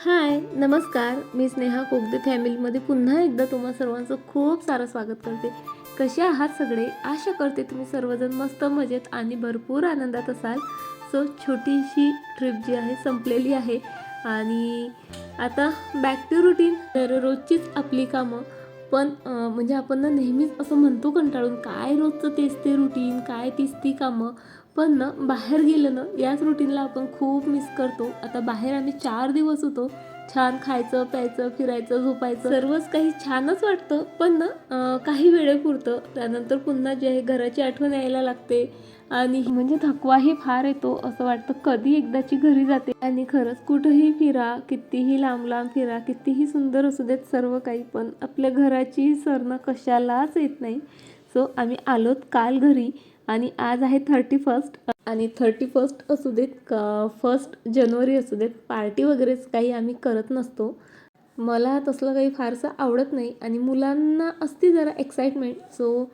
हाय नमस्कार. मी स्नेहा कोगदे फॅमिलीमध्ये पुन्हा एकदा तुम्हा सर्वांचं खूप सारं स्वागत करते. कसे आहात सगळे? आशा करते तुम्ही सर्वजण मस्त मजेत आणि भरपूर आनंदात असाल. सो छोटीशी ट्रिप जी आहे संपलेली आहे. आणि आता बॅक टू रुटीन तर रोजचीच आपली कामं. पण म्हणजे आपण ना नेहमीच असं म्हणतो कंटाळून काय रोजचं तेच ते रुटीन काय तीच ती कामं? पण ना बाहेर गेलं ना याच रुटीनला आपण खूप मिस करतो. आता बाहेर आम्ही चार दिवस होतो. छान खायचं प्यायचं फिरायचं झोपायचं. सर्वच काही छानच वाटतं पण ना काही वेळेपुरतं त्यानंतर पुन्हा जे आहे घराची आठवण यायला लागते. आणि म्हणजे थकवाही फार येतो असं वाटतं कधी एकदाची घरी जाते. आणि खरंच कुठंही फिरा कितीही लांब लांब फिरा कितीही सुंदर असू देत सर्व काही पण आपल्या घराची सरणं कशालाच येत नाही. सो आम्ही आलोत काल घरी. आणि आज आहे थर्टी फर्स्ट आणि थर्टी फर्स्ट असू देत क फर्स्ट जानेवारी असू देत पार्टी वगैरेच काही आम्ही करत नसतो. मला तसलं काही फारसं आवडत नाही आणि मुलांना असते जरा एक्साइटमेंट सो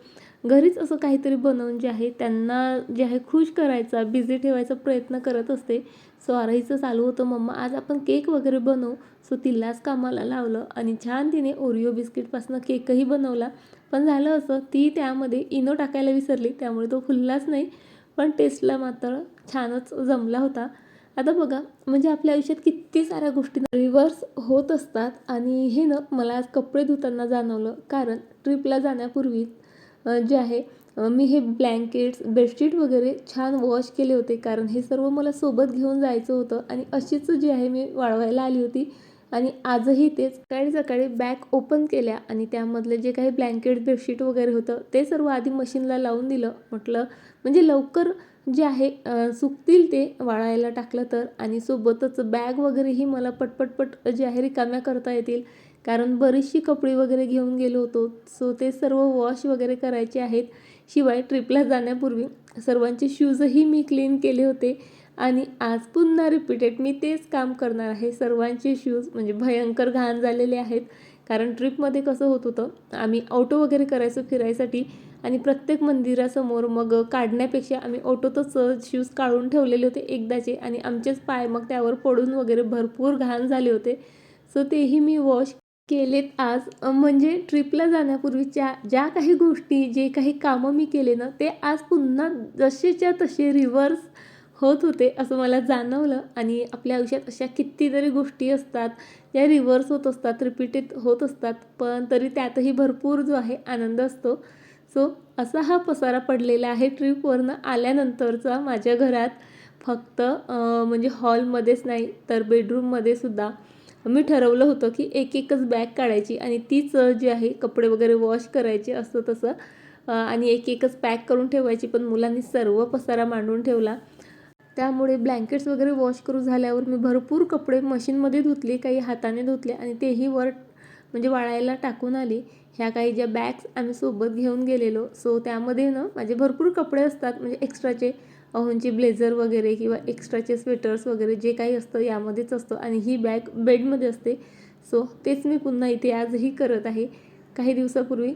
घरीच असं काहीतरी बनवून जे आहे त्यांना जे आहे खुश करायचा बिझी ठेवायचा प्रयत्न करत असते. सो आरहीचं चालू होतं मम्मा आज आपण केक वगैरे बनवू. सो तिलाच कामाला लावलं आणि छान तिने ओरिओ बिस्किटपासून केकही बनवला. पण झालं असं. ती त्यामध्ये इनो टाकायला विसरली त्यामुळे तो फुललाच नाही. पण टेस्टला मात्र छानच जमला होता. आता बघा म्हणजे आपल्या आयुष्यात किती साऱ्या गोष्टी रिव्हर्स होत असतात आणि हे ना मला आज कपडे धुताना जाणवलं. कारण ट्रिपला जाण्यापूर्वी जे आहे मी हे ब्लँकेट्स बेडशीट वगैरे छान वॉश केले होते. कारण हे सर्व मला सोबत घेऊन जायचं होतं आणि अशीच जी आहे मी वाळवायला आली होती. आणि आजही तेच सकाळी सकाळी बॅग ओपन केल्या आणि त्यामधले जे काही ब्लँकेट बेडशीट वगैरे होतं ते सर्व आधी मशीनला लावून दिलं. म्हटलं म्हणजे लवकर जे आहे सुकतील ते वाळायला टाकलं तर. आणि सोबतच बॅग वगैरेही मला पटपटपट जे आहे रिकाम्या करता येतील. कारण बरीचशी कपडे वगैरे घेऊन गेलो होतो. सो ते सर्व वॉश वगैरे करायचे आहेत. शिवाय ट्रिपला जाण्यापूर्वी सर्वांचे शूजही मी क्लीन केले होते. आणि आज पुन्हा रिपीटेड मी तेच काम करणार आहे. सर्वांचे शूज म्हणजे भयंकर घाण झालेले आहेत. कारण ट्रिपमध्ये कसं होत होतं आम्ही ऑटो वगैरे करायचो फिरायसाठी आणि प्रत्येक मंदिरासमोर मग काढण्यापेक्षा आम्ही ऑटोतच शूज काढून ठेवलेले होते एकदाचे आणि आमचेच पाय मग त्यावर पडून वगैरे भरपूर घाण झाले होते. सो तेही मी वॉश केलेत आज. म्हणजे ट्रिपला जाण्यापूर्वीच्या ज्या काही गोष्टी जे काही कामं मी केले ना ते आज पुन्हा जसेच्या तसे रिव्हर्स होत होते असं मला जाणवलं. आणि आपल्या आयुष्यात अशा कितीतरी गोष्टी असतात ज्या रिव्हर्स होत असतात रिपीटेड होत असतात पण तरी त्यातही भरपूर जो आहे आनंद असतो. सो असा हा पसारा पडलेला आहे ट्रिपवरनं आल्यानंतरचा माझ्या घरात फक्त म्हणजे हॉलमध्येच नाही तर बेडरूममध्ये सुद्धा मी ठरवलं होतं की एक एकच बॅग काढायची आणि तीच जी आहे कपडे वगैरे वॉश करायचे असं तसं आणि एक एकच पॅक करून ठेवायची पण मुलांनी सर्व पसारा मांडून ठेवला. त्यामुळे ब्लँकेट्स वगैरे वॉश करू झाल्यावर मी भरपूर कपडे मशीनमध्ये धुतले काही हाताने धुतले आणि तेही वर म्हणजे वाळायला टाकून आली. ह्या काही ज्या बॅग्स आम्ही सोबत घेऊन गेलेलो सो त्यामध्ये ना माझे भरपूर कपडे असतात. म्हणजे एक्स्ट्राचे अहोंचे ब्लेझर वगैरे किंवा एक्स्ट्राचे स्वेटर्स वगैरे जे काही असतं यामध्येच असतं आणि ही बॅग बेडमध्ये असते. सो तेच मी पुन्हा इथे आजही करत आहे. काही दिवसापूर्वी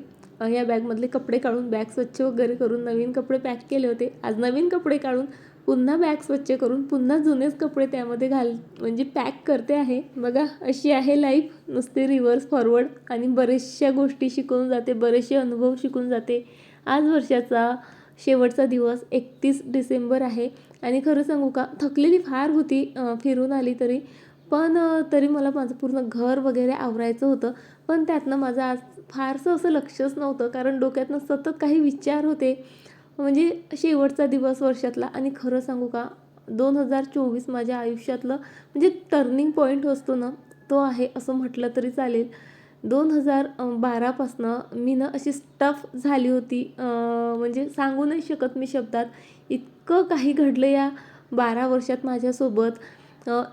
या बॅगमधले कपडे काढून बॅग स्वच्छ वगैरे करून नवीन कपडे पॅक केले होते. आज नवीन कपडे काढून पुन्हा बॅग स्वच्छ करून पुन्हा जुनेच कपडे त्यामध्ये घाल म्हणजे पॅक करते आहे. बघा अशी आहे लाईफ नुसते रिव्हर्स फॉरवर्ड आणि बरेचशा गोष्टी शिकवून जाते बरेचसे अनुभव शिकून जाते. आज वर्षाचा शेवटचा दिवस एकतीस डिसेंबर आहे. आणि खरं सांगू का थकलेली फार होती फिरून आली तरी. पण तरी मला माझं पूर्ण घर वगैरे आवरायचं होतं. पण त्यातनं माझं आज फारसं असं लक्षच नव्हतं कारण डोक्यातनं सतत काही विचार होते. म्हणजे शेवटचा दिवस वर्षातला. आणि खरं सांगू का दोन हजार चोवीस माझ्या आयुष्यातलं म्हणजे टर्निंग पॉईंट असतो ना तो आहे असं म्हटलं तरी चालेल. दोन हजार बारापासनं मी ना अशी स्टफ झाली होती. म्हणजे सांगू नाही शकत मी शब्दात. इतकं काही घडलं या बारा वर्षात माझ्यासोबत.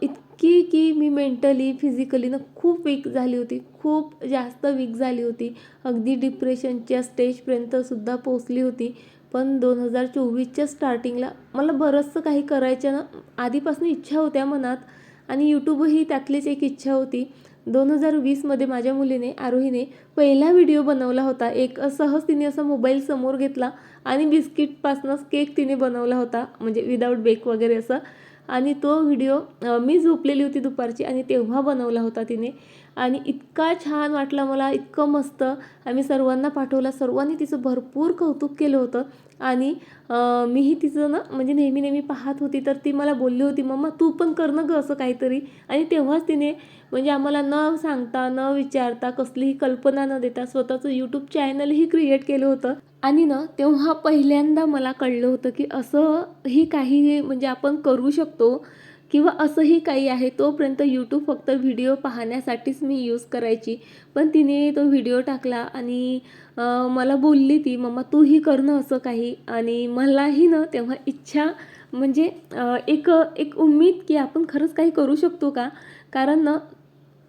इतकी की मी मेंटली फिजिकली ना खूप वीक झाली होती. खूप जास्त वीक झाली होती. अगदी डिप्रेशनच्या स्टेजपर्यंतसुद्धा पोचली होती. पण दोन हजार चोवीसच्या स्टार्टिंगला मला बरंचसं काही करायच्या ना आधीपासून इच्छा होत्या मनात आणि यूट्यूबही त्यातलीच एक इच्छा होती. दोन हजार वीसमध्ये माझ्या मुलीने आरोहीने पहिला व्हिडिओ बनवला होता. एक सहज तिने असा मोबाईल समोर घेतला आणि बिस्किटपासूनच केक तिने बनवला होता म्हणजे विदाऊट बेक वगैरे असं. आणि तो व्हिडिओ मी झोपलेली होती दुपारची आणि तेव्हा बनवला होता तिने. आणि इतका छान वाटला मला इतकं मस्त. आम्ही सर्वांना पाठवला सर्वांनी तिचं भरपूर कौतुक केलं होतं. आणि मीही तिचं ना म्हणजे नेहमी नेहमी पाहत होती तर ती मला बोलली होती मम्मा तू पण कर ना गं असं काहीतरी. आणि तेव्हाच तिने म्हणजे आम्हाला न सांगता न विचारता कसलीही कल्पना न देता स्वतःचं यूट्यूब चॅनलही क्रिएट केलं होतं. आणि ना तेव्हा पहिल्यांदा मला कळलं होतं की असं ही काही म्हणजे आपण करू शकतो. किंवा असंही काही आहे तोपर्यंत यूट्यूब फक्त व्हिडिओ पाहण्यासाठीच मी यूज करायची. पण तिने तो व्हिडिओ टाकला आणि मला बोलली ती मम्मा तूही कर ना असं काही. आणि मलाही ना तेव्हा इच्छा म्हणजे एक एक उम्मीद की आपण खरंच काही करू शकतो का? कारण ना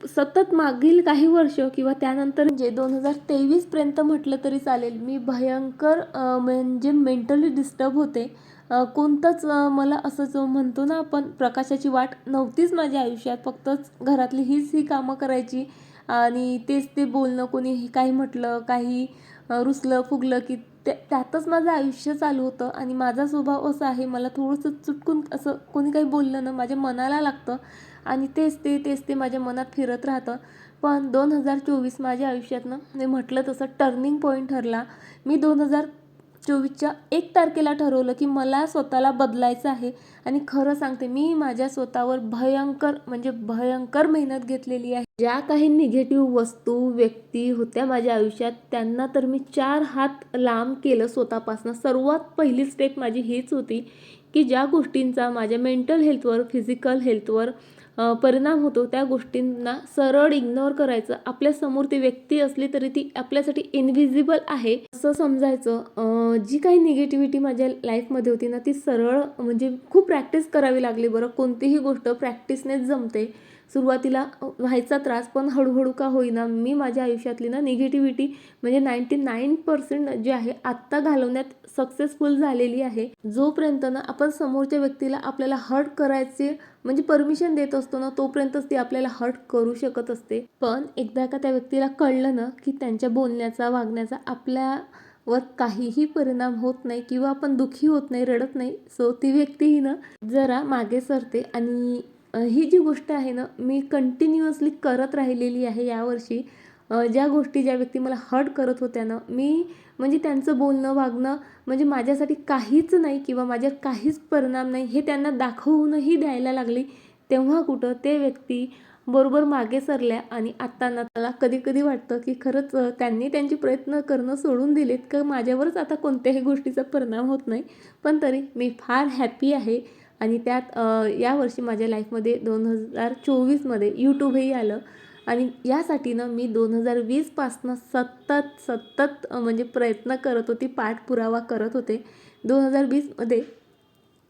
सतत मागील काही वर्ष किंवा त्यानंतर म्हणजे दोन हजार तेवीसपर्यंत म्हटलं तरी चालेल मी भयंकर म्हणजे मेंटली डिस्टर्ब होते. कोणतंच मला असं जो म्हणतो ना आपण प्रकाशाची वाट नव्हतीच माझ्या आयुष्यात. फक्तच घरातली हीच ही कामं करायची. आणि तेच ते बोलणं कोणी काही म्हटलं काही रुसलं फुगलं की त्या त्यातच माझं आयुष्य चालू होतं. आणि माझा स्वभाव असा आहे मला थोडंसं चुटकून असं कोणी काही बोललं ना माझ्या मनाला लागतं. आणि तेच ते तेच ते माझ्या मनात फिरत राहतं. पण दोन हजार चोवीस माझ्या आयुष्यातनं मी म्हटलं तसं टर्निंग पॉईंट ठरला. मी दोन हजार चोवीसच्या एक तारखेला ठरवलं की मला स्वतःला बदलायचं आहे. आणि खरं सांगते मी माझ्या स्वतःवर भयंकर म्हणजे भयंकर मेहनत घेतलेली आहे. ज्या काही निगेटिव्ह वस्तू व्यक्ती होत्या माझ्या आयुष्यात त्यांना तर मी चार हात लांब केलं स्वतःपासून. सर्वात पहिली स्टेप माझी हीच होती की ज्या गोष्टींचा माझ्या मेंटल हेल्थवर फिजिकल हेल्थवर परिणाम होतो त्या गोष्टींना सरळ इग्नोर करायचं. आपल्यासमोर ती व्यक्ती असली तरी ती आपल्यासाठी इनव्हिजिबल आहे. असं समजायचं. जी काही निगेटिव्हिटी माझ्या लाईफमध्ये होती ना ती सरळ म्हणजे खूप प्रॅक्टिस करावी लागली बरं. कोणतीही गोष्ट प्रॅक्टिसनेच जमते. सुरुवातीला व्हायचा त्रास पण हळूहळू का होईना मी माझ्या आयुष्यातली ना निगेटिव्हिटी म्हणजे नाईंटी नाईन पर्सेंट जे आहे आत्ता घालवण्यात सक्सेसफुल झालेली आहे. जोपर्यंत ना आपण समोरच्या व्यक्तीला आपल्याला हर्ट करायचे म्हणजे परमिशन देत असतो ना तोपर्यंतच ती आपल्याला हर्ट करू शकत असते. पण एकदा का त्या व्यक्तीला कळलं ना की त्यांच्या बोलण्याचा वागण्याचा आपल्यावर काहीही परिणाम होत नाही किंवा आपण दुःखी होत नाही रडत नाही सो ती व्यक्तीही ना जरा मागे सरते आणि ही जी गोष्ट आहे ना मी कंटिन्युअसली करत राहिलेली आहे यावर्षी. ज्या गोष्टी ज्या व्यक्ती मला हर्ट करत होत्या ना मी म्हणजे त्यांचं बोलणं वागणं म्हणजे माझ्यासाठी काहीच नाही किंवा माझ्यावर काहीच परिणाम नाही हे त्यांना दाखवूनही द्यायला लागली. तेव्हा कुठं ते व्यक्ती बरोबर मागे सरल्या आणि आता ना मला कधी कधी वाटतं की खरंच त्यांनी त्यांचे प्रयत्न करणं सोडून दिलेत का माझ्यावरच आता कोणत्याही गोष्टीचा परिणाम होत नाही. पण तरी मी फार हॅपी आहे. आणि त्यात यावर्षी माझ्या लाईफमध्ये दोन हजार चोवीसमध्ये यूट्यूबही आलं. आणि यासाठी ना मी दोन हजार वीसपासनं सतत सतत म्हणजे प्रयत्न करत होती पाठपुरावा करत होते. दोन हजार वीसमध्ये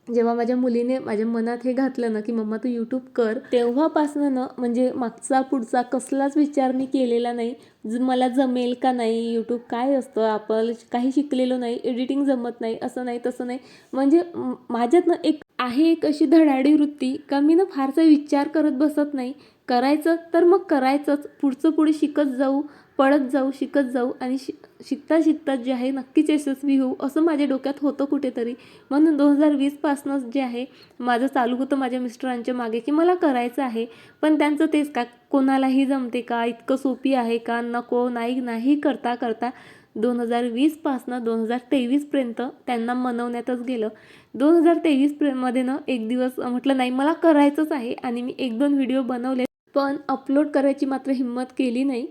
जेव्हा माझ्या मुलीने माझ्या मनात हे घातलं ना की मम्मा तू यूट्यूब कर तेव्हापासनं ना म्हणजे मागचा पुढचा कसलाच विचार मी केलेला नाही. ज मला जमेल का नाही यूट्यूब काय असतं आपण काही शिकलेलो नाही एडिटिंग जमत नाही असं नाही तसं नाही. म्हणजे माझ्यात ना एक आहे एक अशी धडाडी वृत्ती का मी ना फारसा विचार करत बसत नाही. करायचं तर मग करायचंच पुढचं पुढे शिकत जाऊ पळत जाऊ शिकत जाऊ आणि शि शिकता शिकता जे आहे नक्कीच यशस्वी होऊ असं माझ्या डोक्यात होतं कुठेतरी. म्हणून दोन हजार वीसपासूनच जे आहे माझं चालू होतं माझ्या मिस्टरांच्या मागे की मला करायचं आहे. पण त्यांचं तेच का कोणालाही जमते का इतकं सोपी आहे का नको नाही नाही करता करता दोन हजार वीसपासनं दोन हजार तेवीसपर्यंत त्यांना मनवण्यातच गेलं. दोन हजार तेवीसपर्यंतमध्ये ना एक दिवस म्हटलं नाही मला करायचंच आहे आणि मी एक दोन व्हिडिओ बनवले पण अपलोड करायची मात्र हिंमत केली नाही.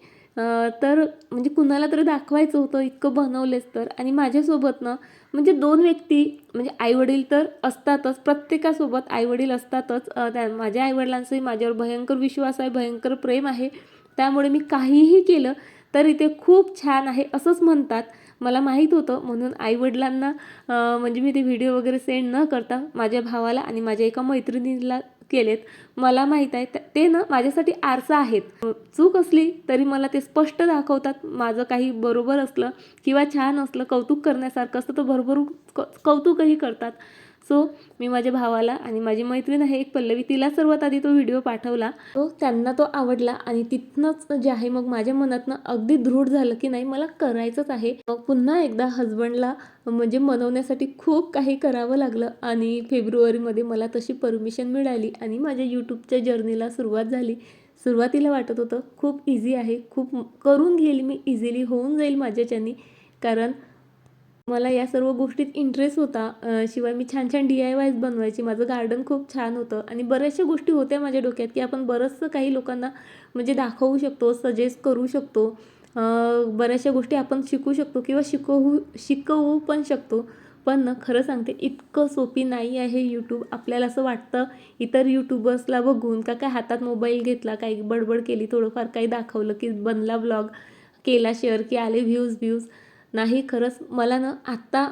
तर म्हणजे कुणाला तरी दाखवायचं होतं इतकं बनवलेच तर. आणि माझ्यासोबत ना म्हणजे दोन व्यक्ती म्हणजे आईवडील तर असतातच प्रत्येकासोबत आईवडील असतातच. त्या माझ्या आईवडिलांचाही माझ्यावर भयंकर विश्वास आहे भयंकर प्रेम आहे. त्यामुळे मी काहीही केलं तरी ते खूप छान आहे असंच म्हणतात. मला माहीत होतं म्हणून आईवडिलांना म्हणजे मी ते व्हिडिओ वगैरे सेंड न करता माझ्या भावाला आणि माझ्या एका मैत्रिणीला केलेत. मला माहीत आहे ते ना माझ्यासाठी आरसा आहेत. चूक असली तरी मला ते स्पष्ट दाखवतात. माझं काही बरोबर असलं किंवा छान असलं कौतुक करण्यासारखं असतं तर भरभरून क कौतुकही करतात. सो मी माझ्या भावाला आणि माझी मैत्रीण आहे एक पल्लवी तिला सर्वात आधी तो व्हिडिओ पाठवला. तो त्यांना तो आवडला आणि तिथनंच जे आहे मग माझ्या मनातनं अगदी दृढ झालं की नाही मला करायचंच आहे. मग पुन्हा एकदा हजबंडला म्हणजे मनवण्यासाठी खूप काही करावं लागलं आणि फेब्रुवारीमध्ये मला तशी परमिशन मिळाली आणि माझ्या यूट्यूबच्या जर्नीला सुरुवात झाली. सुरुवातीला वाटत होतं खूप इझी आहे खूप करून घेईल मी इझिली होऊन जाईल माझ्याच्यानी कारण मला या सर्व गोष्टीत इंटरेस्ट होता. शिवाय मी छान छान डी आय वायज बनवायची. माझं गार्डन खूप छान होतं. आणि बऱ्याचशा गोष्टी होत्या माझ्या डोक्यात की आपण बरंचसं काही लोकांना म्हणजे दाखवू शकतो सजेस्ट करू शकतो. बऱ्याचशा गोष्टी आपण शिकू शकतो किंवा शिकवू शिकवू पण शकतो. पण ना खरं सांगते इतकं सोपी नाही आहे यूट्यूब आपल्याला असं वाटतं इतर यूट्यूबर्सला बघून का काय हातात मोबाईल घेतला काही बडबड केली थोडंफार काही दाखवलं की बनला ब्लॉग केला शेअर की आले व्ह्यूज व्ह्यूज नाही खरंच. मला ना आत्ता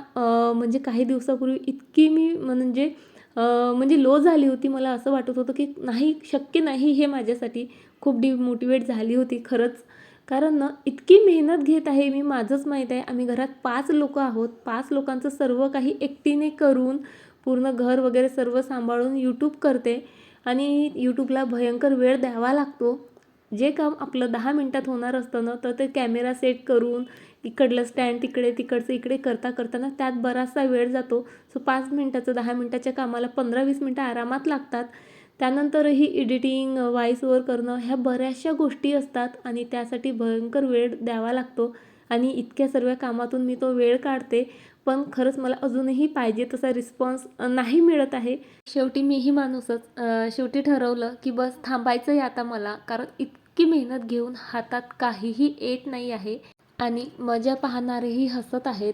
म्हणजे काही दिवसापूर्वी इतकी मी म्हणजे म्हणजे लो झाली होती. मला असं वाटत होतं की नाही शक्य नाही हे माझ्यासाठी. खूप डिमोटिवेट झाली होती खरंच. कारण ना इतकी मेहनत घेत आहे मी माझंच माहीत आहे. आम्ही घरात पाच लोक आहोत. पाच लोकांचं सर्व काही एकटीने करून पूर्ण घर वगैरे सर्व सांभाळून यूट्यूब करते. आणि यूट्यूबला भयंकर वेळ द्यावा लागतो. जे काम आपलं दहा मिनटात होणार असतं ना तर ते कॅमेरा सेट करून इकडलं स्टँड तिकडे तिकडचं इकडे करता करताना त्यात बराचसा वेळ जातो. सो पाच मिनटाचं दहा मिनटाच्या कामाला पंधरा वीस मिनटं आरामात लागतात. त्यानंतरही एडिटिंग व्हॉइस ओवर करणं ह्या बऱ्याचशा गोष्टी असतात आणि त्यासाठी भयंकर वेळ द्यावा लागतो. आणि इतक्या सर्व कामातून मी तो वेळ काढते. पण खरंच मला अजूनही पाहिजे तसा रिस्पॉन्स नाही मिळत आहे. शेवटी मीही माणूसच शेवटी ठरवलं की बस थांबायचं आहे आता मला. कारण इतकी मेहनत घेऊन हातात काहीही येत नाही आहे. आणि मजा पाहणारेही हसत आहेत.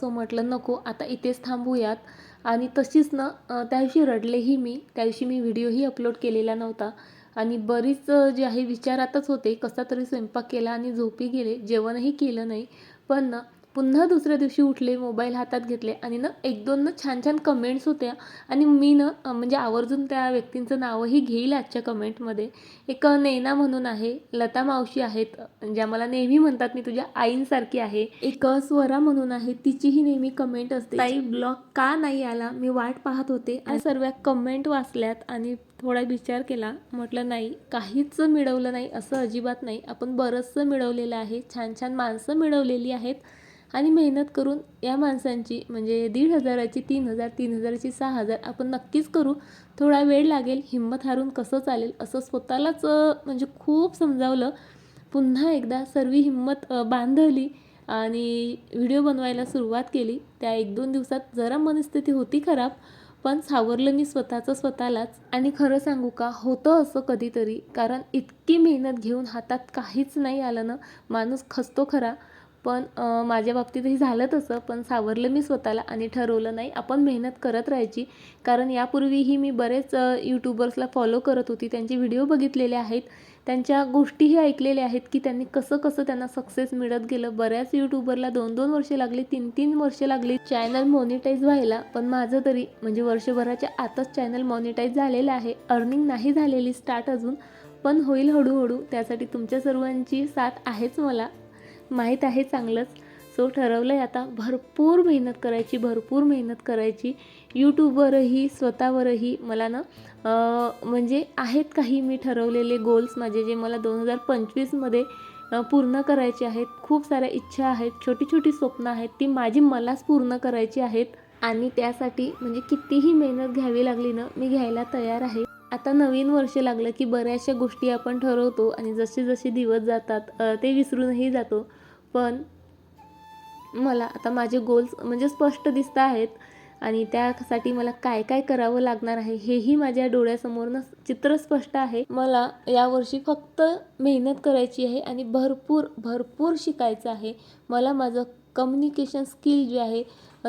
सो म्हटलं नको आता इथेच थांबूयात. आणि तशीच ना त्या दिवशी रडलेही मी त्या दिवशी मी व्हिडिओही अपलोड केलेला नव्हता. आणि बरीच जे आहे विचारातच होते कसा तरी स्वयंपाक केला आणि झोपी गेले जेवणही केलं नाही. पण ना पुन्हा दुसऱ्या दिवशी उठले मोबाईल हातात घेतले आणि ना एक दोन ना छान छान कमेंट्स होत्या. आणि मी ना म्हणजे आवर्जून त्या व्यक्तींचं नावही घेईल आजच्या कमेंटमध्ये एक नैना म्हणून आहे लता मावशी आहेत ज्या मला नेहमी म्हणतात मी तुझ्या आईंसारखी आहे. एक स्वरा म्हणून आहे तिचीही नेहमी कमेंट असते. ताई ब्लॉग का नाही आला? मी वाट पाहत होते. आणि सर्व कमेंट वाचल्यात आणि थोडा विचार केला. म्हटलं नाही काहीच मिळवलं नाही असं अजिबात नाही. आपण बरंचसं मिळवलेलं आहे छान छान माणसं मिळवलेली आहेत. आणि मेहनत करून या माणसांची म्हणजे दीड हजाराची तीन हजार तीन हजाराची सहा हजार आपण नक्कीच करू. थोडा वेळ लागेल हिंमत हारून कसं चालेल असं स्वतःलाच म्हणजे खूप समजावलं. पुन्हा एकदा सर्व हिंमत बांधवली आणि व्हिडिओ बनवायला सुरुवात केली. त्या एक दोन दिवसात जरा मनस्थिती होती खराब पण सावरलं मी स्वतःचं स्वतःलाच. आणि खरं सांगू का होतं असं कधीतरी कारण इतकी मेहनत घेऊन हातात काहीच नाही आलं ना माणूस खचतो खरा. पण माझ्या बाबतीतही झालं तसं पण सावरलं मी स्वतःला आणि ठरवलं नाही. आपण मेहनत करत राहायची. कारण यापूर्वीही मी बरेच यूट्यूबर्सला फॉलो करत होती. त्यांचे व्हिडिओ बघितलेले आहेत. त्यांच्या गोष्टीही ऐकलेल्या आहेत की त्यांनी कसं कसं त्यांना सक्सेस मिळत गेलं. बऱ्याच यूट्यूबरला दोन दोन वर्षे लागली तीन तीन वर्षे लागली. चॅनल मॉनिटाईज व्हायला पण माझं तरी म्हणजे वर्षभराच्या आतच चॅनल मॉनिटाईज झालेलं आहे. अर्निंग नाही झालेली स्टार्ट अजून पण होईल हळूहळू. त्यासाठी तुमच्या सर्वांची साथ आहेच मला. माहीत आहे चांगलंच. सो ठरवलं आहे आता भरपूर मेहनत करायची भरपूर मेहनत करायची. यूट्यूबवरही स्वतःवरही मला ना म्हणजे आहेत काही मी ठरवलेले गोल्स माझे जे मला दोन हजार पंचवीसमध्ये पूर्ण करायचे आहेत. खूप साऱ्या इच्छा आहेत छोटी छोटी स्वप्न आहेत ती माझी मलाच पूर्ण करायची आहेत. आणि त्यासाठी म्हणजे कितीही मेहनत घ्यावी लागली ना मी घ्यायला तयार आहे. आता नवीन वर्ष लागलं की बऱ्याचशा गोष्टी आपण ठरवतो आणि जसे जसे दिवस जातात ते विसरूनही जातो. पण मला आता माझे गोल्स म्हणजे स्पष्ट दिसत आहेत आणि त्यासाठी मला काय काय करावं लागणार आहे हेही माझ्या डोळ्यासमोरनं चित्र स्पष्ट आहे. मला यावर्षी फक्त मेहनत करायची आहे आणि भरपूर भरपूर शिकायचं आहे. मला माझं कम्युनिकेशन स्किल जे आहे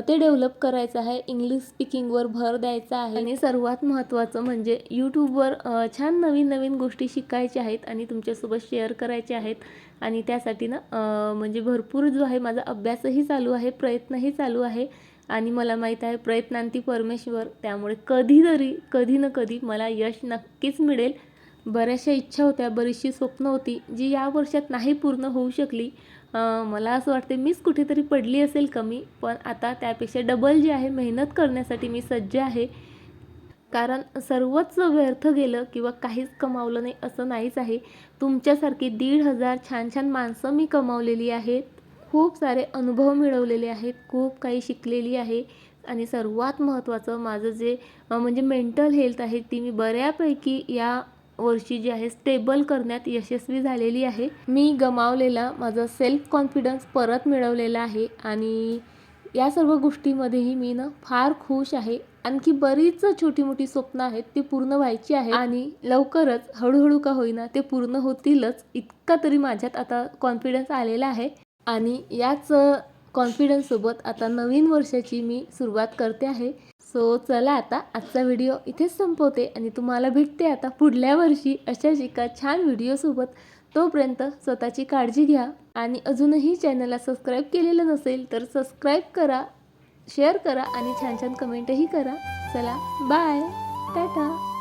ते डेव्हलप करायचं आहे. इंग्लिश स्पीकिंगवर भर द्यायचा आहे. आणि सर्वात महत्त्वाचं म्हणजे यूट्यूबवर छान नवीन नवीन गोष्टी शिकायच्या आहेत आणि तुमच्यासोबत शेअर करायच्या आहेत. आणि त्यासाठी ना म्हणजे भरपूर जो आहे माझा अभ्यासही चालू आहे प्रयत्नही चालू आहे. आणि मला माहीत आहे प्रयत्नांती परमेश्वर. त्यामुळे कधीतरी कधी ना कधी मला यश नक्कीच मिळेल. बऱ्याचशा इच्छा होत्या बरीचशी स्वप्न होती जी या वर्षात नाही पूर्ण होऊ शकली. मला असं वाटते मीच कुठेतरी पडली असेल कमी पण आता त्यापेक्षा डबल जे आहे मेहनत करण्यासाठी मी सज्ज आहे. कारण सर्वच व्यर्थ गेलं किंवा काहीच कमावलं नाही असं नाहीच आहे. तुमच्यासारखी दीड हजार छान छान माणसं मी कमावलेली आहेत. खूप सारे अनुभव मिळवलेले आहेत. खूप काही शिकलेली आहे. आणि सर्वात महत्त्वाचं माझं जे म्हणजे मेंटल हेल्थ आहे ती मी बऱ्यापैकी या वर्षी जी आहे स्टेबल करण्यात यशस्वी झालेली आहे. मी गमावलेला माझा सेल्फ कॉन्फिडन्स परत मिळवलेला आहे आणि या सर्व गोष्टीमध्येही मी ना फार खुश आहे. आणखी बरीच छोटी मोठी स्वप्न आहेत ती पूर्ण व्हायची आहे आणि लवकरच हळूहळू का होईना ते पूर्ण होतीलच इतका तरी माझ्यात आता कॉन्फिडन्स आलेला आहे. आणि याच कॉन्फिडन्ससोबत आता नवीन वर्षाची मी सुरुवात करते आहे. सो चला आता आजचा व्हिडिओ इथेच संपवते आणि तुम्हाला भेटते आता पुढल्या वर्षी अशाच एका छान व्हिडिओसोबत तोपर्यंत स्वतःची काळजी घ्या आणि अजूनही चॅनलला सबस्क्राईब केलेलं नसेल तर सबस्क्राईब करा शेअर करा आणि छान छान कमेंटही करा. चला बाय टाटा.